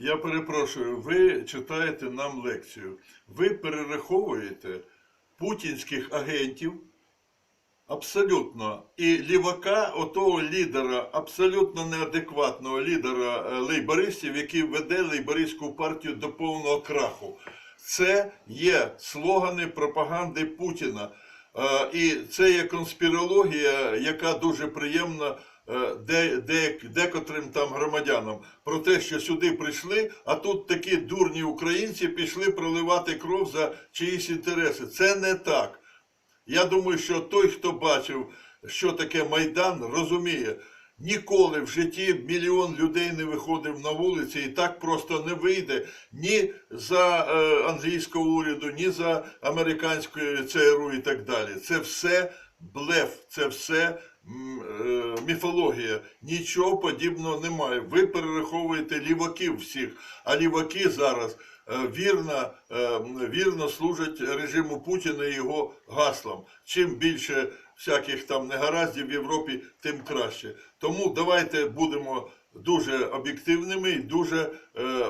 Я перепрошую, ви читаєте нам лекцію. Ви перераховуєте путінських агентів абсолютно і лівака, отого лідера, абсолютно неадекватного лідера е, лейбористів, який веде лейбористську партію до повного краху. Це є слогани пропаганди Путіна. Е, І це є конспірологія, яка дуже приємна де, де, декотрим там громадянам про те, що сюди прийшли, а тут такі дурні українці пішли проливати кров за чиїсь інтереси. Це не так. Я думаю, що той, хто бачив, що таке Майдан, розуміє, ніколи в житті мільйон людей не виходив на вулиці і так просто не вийде ні за е, англійського уряду, ні за американською ЦРУ і так далі. Це все блеф, це все е, міфологія. Нічого подібного немає. Ви перераховуєте ліваків всіх, а ліваки зараз е, вірно, е, вірно служать режиму Путіна і його гаслам. Чим більше всяких там негараздів в Європі, тим краще. Тому давайте будемо дуже об'єктивними і дуже е,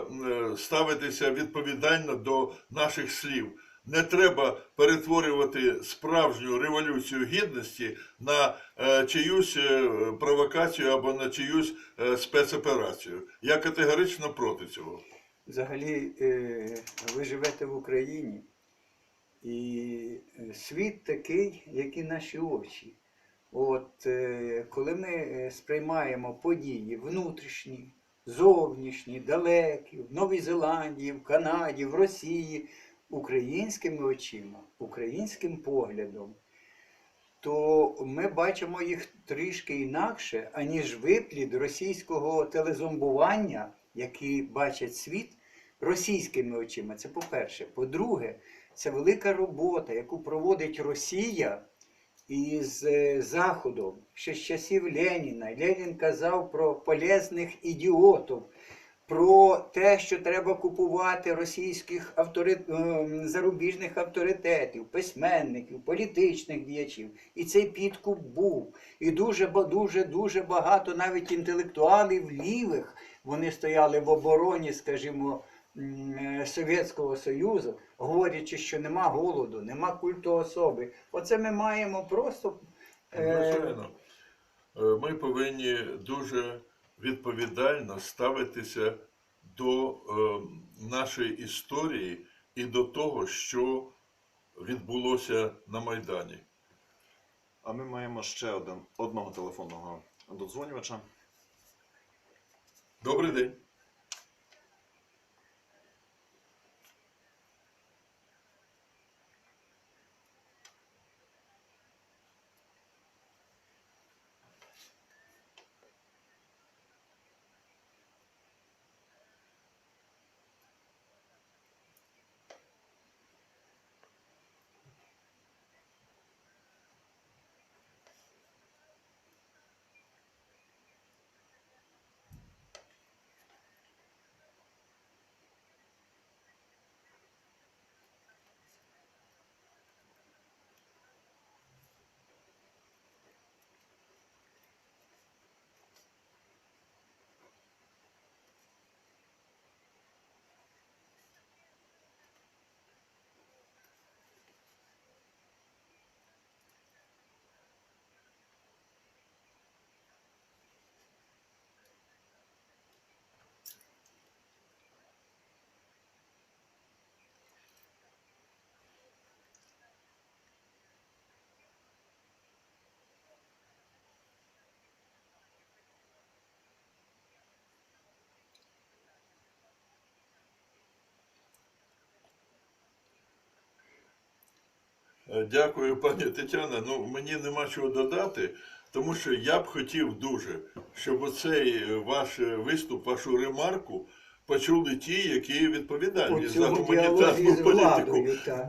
ставитися відповідально до наших слів. Не треба перетворювати справжню революцію гідності на е, чиюсь е, провокацію або на чиюсь е, спецоперацію. Я категорично проти цього. Взагалі, ви живете в Україні, і світ такий, як і наші очі. От коли ми сприймаємо події внутрішні, зовнішні, далекі, в Новій Зеландії, в Канаді, в Росії, українськими очима, українським поглядом, то ми бачимо їх трішки інакше, аніж виплід російського телезомбування, який бачить світ російськими очима. Це по-перше. По-друге, це велика робота, яку проводить Росія із е, Заходом, ще з часів Леніна. Ленін казав про полезних ідіотів, про те, що треба купувати російських авторит... ем, зарубіжних авторитетів, письменників, політичних діячів. І цей підкуп був. І дуже, дуже, дуже багато навіть інтелектуалів лівих вони стояли в обороні, скажімо, е, Совєтського Союзу, говорячи, що нема голоду, нема культу особи. Оце ми маємо просто. е, Е, ми повинні дуже відповідально ставитися до е, нашої історії і до того, що відбулося на Майдані. А ми маємо ще один одного телефонного додзвонювача. Добрий день. Дякую, пані Тетяна. Ну, мені нема чого додати, тому що я б хотів дуже, щоб оцей е, ваш е, виступ, вашу ремарку почули ті, які відповідальні за гуманітарну політику.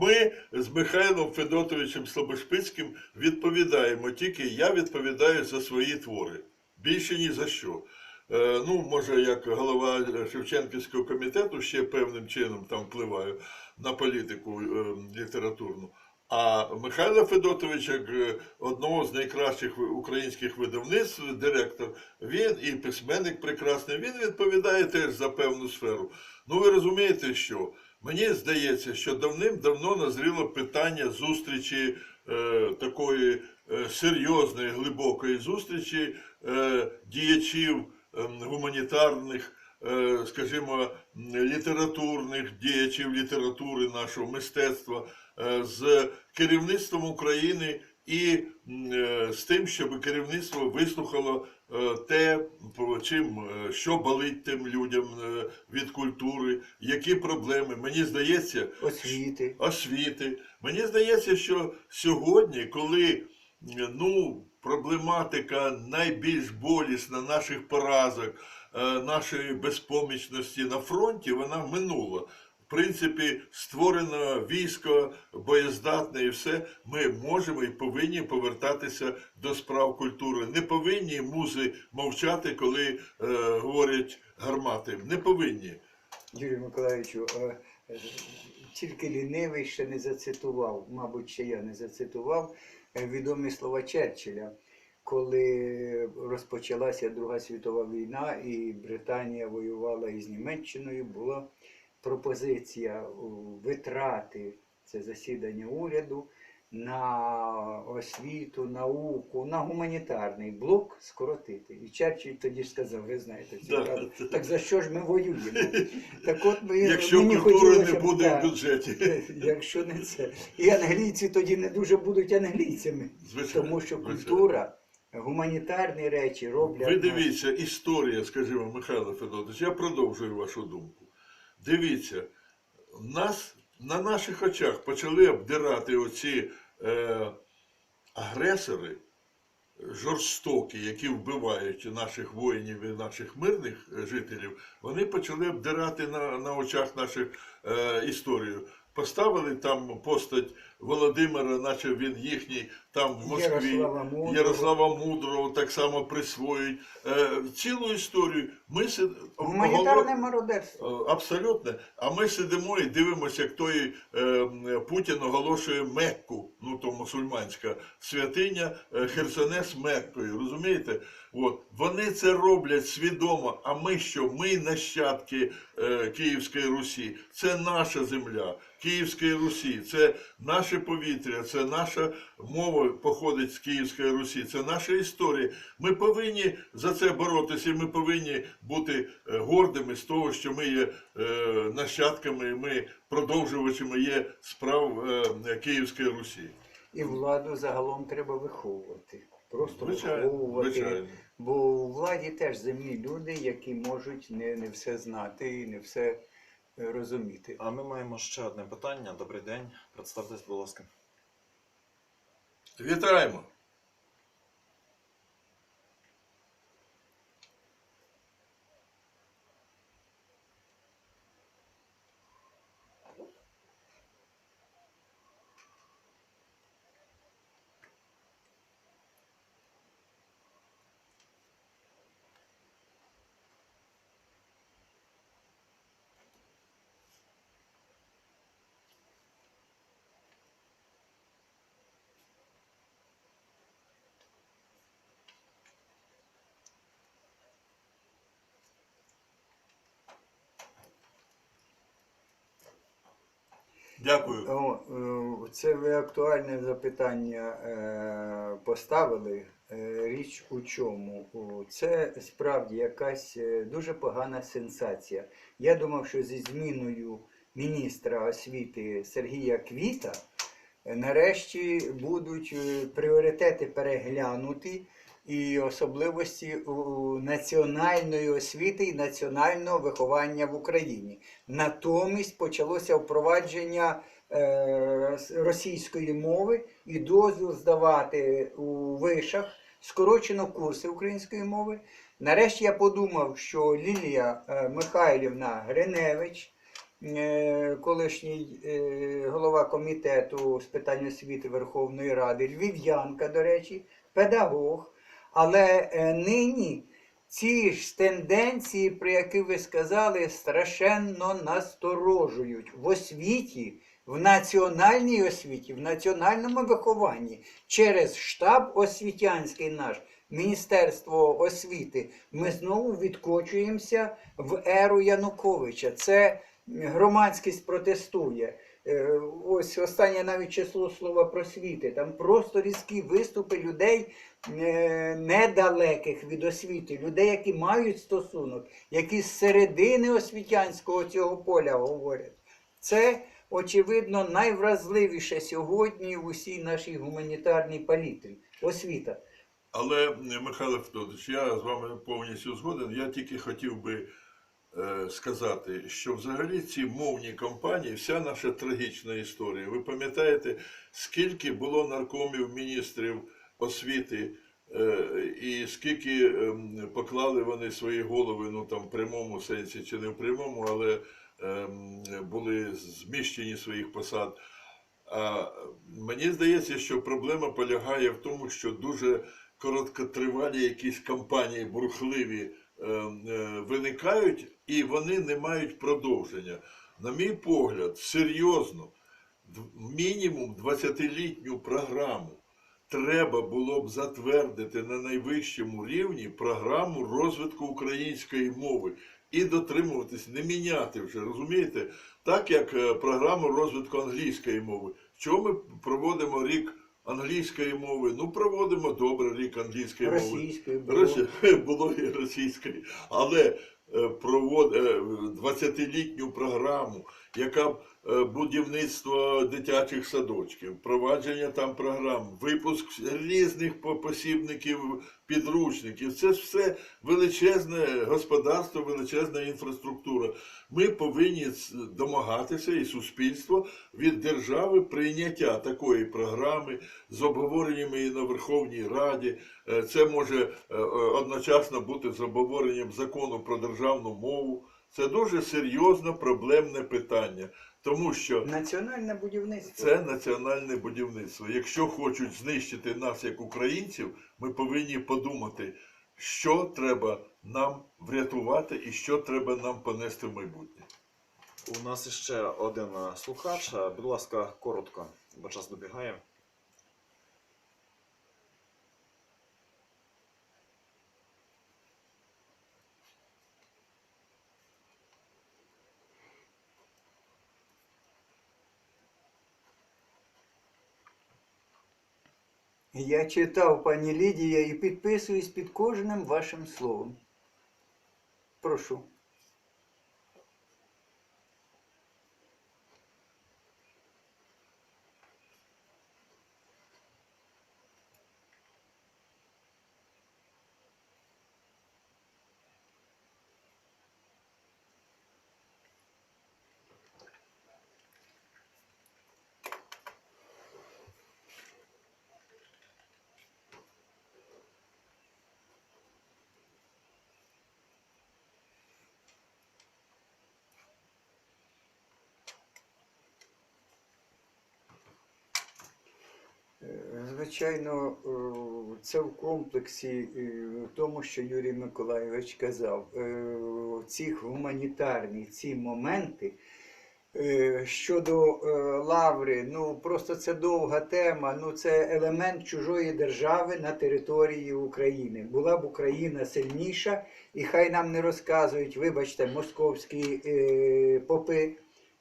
Ми з Михайлом Федотовичем Слобошпицьким відповідаємо, тільки я відповідаю за свої твори. Більше ні за що. Е, Ну, може, як голова Шевченківського комітету ще певним чином там впливаю на політику літературну. А Михайла Федотовича, як е, одного з найкращих українських видавництв, директор, він і письменник прекрасний, він відповідає теж за певну сферу. Ну ви розумієте, що мені здається, що давним-давно назріло питання зустрічі е, такої е, серйозної, глибокої зустрічі е, діячів ем, гуманітарних, е, скажімо, літературних діячів літератури нашого мистецтва з керівництвом України і е, з тим, щоб керівництво вислухало е, те, чим е, що болить тим людям е, від культури, які проблеми. Мені здається, Освіти. освіти. Мені здається, що сьогодні, коли е, ну, проблематика найбільш болісна наших поразок, е, нашої безпомічності на фронті, вона минула. Принципі, створено військо, боєздатне і все. Ми можемо і повинні повертатися до справ культури. Не повинні музи мовчати, коли е, говорять гармати. Не повинні. Юрію Миколаївичу, е, е, тільки лінивий ще не зацитував, мабуть, ще я не зацитував е, відомі слова Черчилля, коли розпочалася Друга світова війна і Британія воювала із Німеччиною, була пропозиція витрати це засідання уряду на освіту, науку, на гуманітарний блок скоротити. І Черчилль тоді ж сказав, ви знаєте, цю Да. фразу, так за що ж ми воюємо? Так от ми, Якщо мені культури хотілося не буде да, в бюджеті. Якщо не це. І англійці тоді не дуже будуть англійцями, Звичайно, тому що звичайно. культура, гуманітарні речі роблять. Ви дивіться, історія, скажімо, Михайло Федотович, я продовжую вашу думку. Дивіться, нас на наших очах почали обдирати оці е, агресори жорстокі, які вбивають наших воїнів і наших мирних е, жителів, вони почали обдирати на, на очах нашу е, історію. Поставили там постать Володимира, наче він їхній там в Москві. Ярослава Мудрого. Ярослава Мудрого так само присвоюють. Е, цілу історію. Ми си- Гуманітарне мародерство. Е, Абсолютно. А ми сидимо і дивимося, як той е, Путін оголошує Мекку, ну то мусульманська святиня е, Херсонес Меккою. Розумієте? От. Вони це роблять свідомо. А ми що? Ми нащадки е, Київської Русі. Це наша земля. Київської Русі, це наше повітря, це наша мова походить з Київської Русі, це наша історія. Ми повинні за це боротися, і ми повинні бути е, гордими з того, що ми є е, нащадками, ми продовжувачами є справ е, Київської Русі. І владу загалом треба виховувати. Просто Звичайно, виховувати. звичайно. Бо у владі теж земні люди, які можуть не, не все знати і не все розуміти. А ми маємо ще одне питання. Добрий день. Представтесь, будь ласка. Вітаємо! Дякую. О, е, це ви актуальне запитання е, поставили. Е, Річ у чому? Це справді якась дуже погана сенсація. Я думав, що зі зміною міністра освіти Сергія Квіта нарешті будуть пріоритети переглянуті і особливості національної освіти і національного виховання в Україні. Натомість почалося впровадження е, російської мови і дозвіл здавати у вишах скорочено курси української мови. Нарешті я подумав, що Лілія е, Михайлівна Гриневич, е, колишній голова комітету з питань освіти Верховної Ради, львів'янка, до речі, педагог, але е, нині ці ж тенденції, про які ви сказали, страшенно насторожують в освіті, в національній освіті, в національному вихованні через штаб освітянський наш, Міністерство освіти, ми знову відкочуємося в еру Януковича. Це громадськість протестує. Е, Ось останнє навіть число слова просвіти. Там просто різкі виступи людей недалеких від освіти, людей, які мають стосунок, які з середини освітянського цього поля говорять. Це, очевидно, найвразливіше сьогодні в усій нашій гуманітарній палітрі. Освіта. Але, е, Михайло Федорович, я з вами повністю згоден. Я тільки хотів би е, сказати, що взагалі ці мовні кампанії, вся наша трагічна історія. Ви пам'ятаєте, скільки було наркомів, міністрів освіти, е, і скільки ем, поклали вони свої голови, ну там в прямому сенсі чи не в прямому, але ем, були зміщені своїх посад. А мені здається, що проблема полягає в тому, що дуже короткотривалі якісь кампанії бурхливі е, е, виникають, і вони не мають продовження. На мій погляд, серйозно, мінімум 20-літню програму треба було б затвердити на найвищому рівні програму розвитку української мови і дотримуватись, не міняти вже, розумієте? Так як е, програму розвитку англійської мови. Чому ми проводимо рік англійської мови? Ну, проводимо добре рік англійської мови. Російською було. І російської, але е, провод... е, 20-літню програму, яка е, будівництво дитячих садочків, впровадження там програм, випуск різних посібників, підручників. Це все величезне господарство, величезна інфраструктура. Ми повинні домагатися і суспільство від держави прийняття такої програми з обговореннями і на Верховній Раді. Е, Це може е, одночасно бути з обговоренням закону про державну мову. Це дуже серйозне проблемне питання, тому що Національне будівництво. це національне будівництво. Якщо хочуть знищити нас як українців, ми повинні подумати, що треба нам врятувати і що треба нам понести в майбутнє. У нас іще один е, слухач. Е, Будь ласка, коротко, бо час добігає. Я читав, пані Лідія, і підписуюсь під кожним вашим словом. Прошу. Е, Звичайно, е, це в комплексі е, тому, що Юрій Миколайович казав. Е, Ці гуманітарні ці моменти щодо лаври, ну просто це довга тема. Ну це елемент чужої держави на території України. Була б Україна сильніша, і хай нам не розказують, вибачте, московські попи.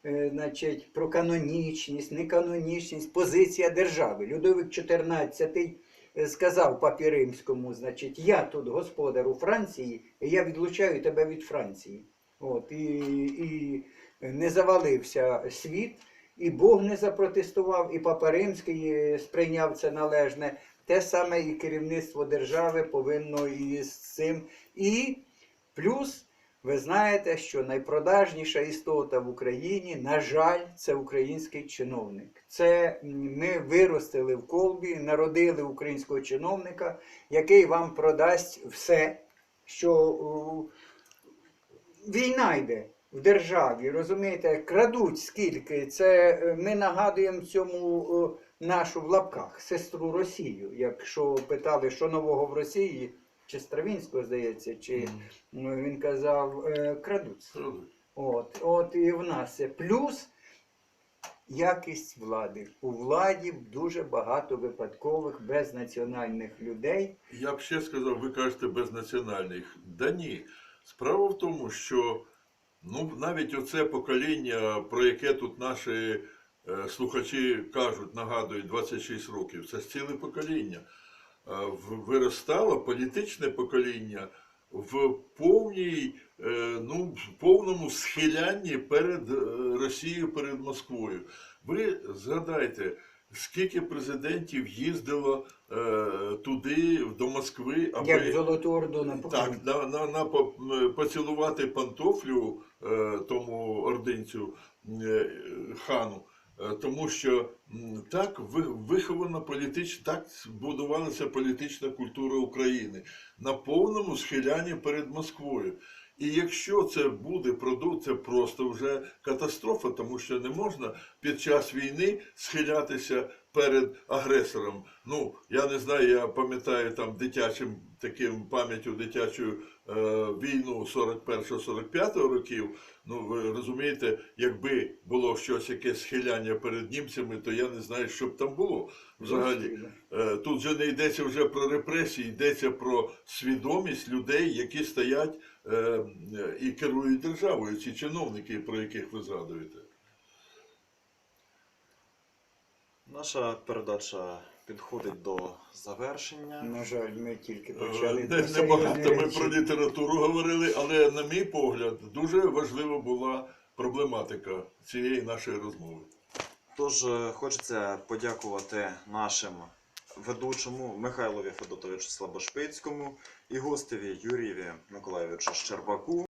Е, Значить, про канонічність, неканонічність, позиція держави. Людовик XIV е, сказав папі Римському, значить, я тут господар у Франції, і я відлучаю тебе від Франції. От, і, і не завалився світ, і Бог не запротестував, і Папа Римський е, сприйняв це належне. Те саме і керівництво держави повинно і з цим. І плюс ви знаєте, що найпродажніша істота в Україні, на жаль, це український чиновник. Це ми виростили в колбі, народили українського чиновника, який вам продасть все, що війна йде в державі. Розумієте, крадуть скільки. Це е, ми нагадуємо цьому нашу в лапках сестру Росію. Якщо питали, що нового в Росії, чи Стравінського, здається, чи ну, він казав, е, крадуть. От, от і в нас це плюс якість влади. У владі дуже багато випадкових безнаціональних людей. Я б ще сказав, ви кажете без національних. Да ні. Справа в тому, що ну, навіть оце покоління, про яке тут наші е, слухачі кажуть, нагадують 26 років, це ж ціле покоління. Е, виростало політичне покоління в повній, е, ну, в повному схилянні перед е, Росією, перед Москвою. Ви згадайте, скільки президентів їздило е, туди, до Москви, аби Як Золоту Орду на так, на, на, на поцілувати пантофлю е, тому ординцю е, хану. Е, Тому що так вихована політична, так будувалася політична культура України на повному схилянні перед Москвою. І якщо це буде продукт, це просто вже катастрофа, тому що не можна під час війни схилятися перед агресором. Ну, я не знаю, я пам'ятаю там дитячим таким пам'яттю дитячою е, війну 41-45 років. Ну, ви розумієте, якби було щось яке схиляння перед німцями, то я не знаю, що б там було взагалі. Е, Тут же не йдеться вже про репресії, йдеться про свідомість людей, які стоять е, і керують державою, ці чиновники, про яких ви згадуєте. Наша передача підходить до завершення. На жаль, ми тільки Е, почали. Не, небагато ми про літературу говорили, але, на мій погляд, дуже важлива була проблематика цієї нашої розмови. Тож е, хочеться подякувати нашим ведучому Михайлові Федотовичу Слабошпицькому і гостеві Юрієві Миколаєвичу Щербаку.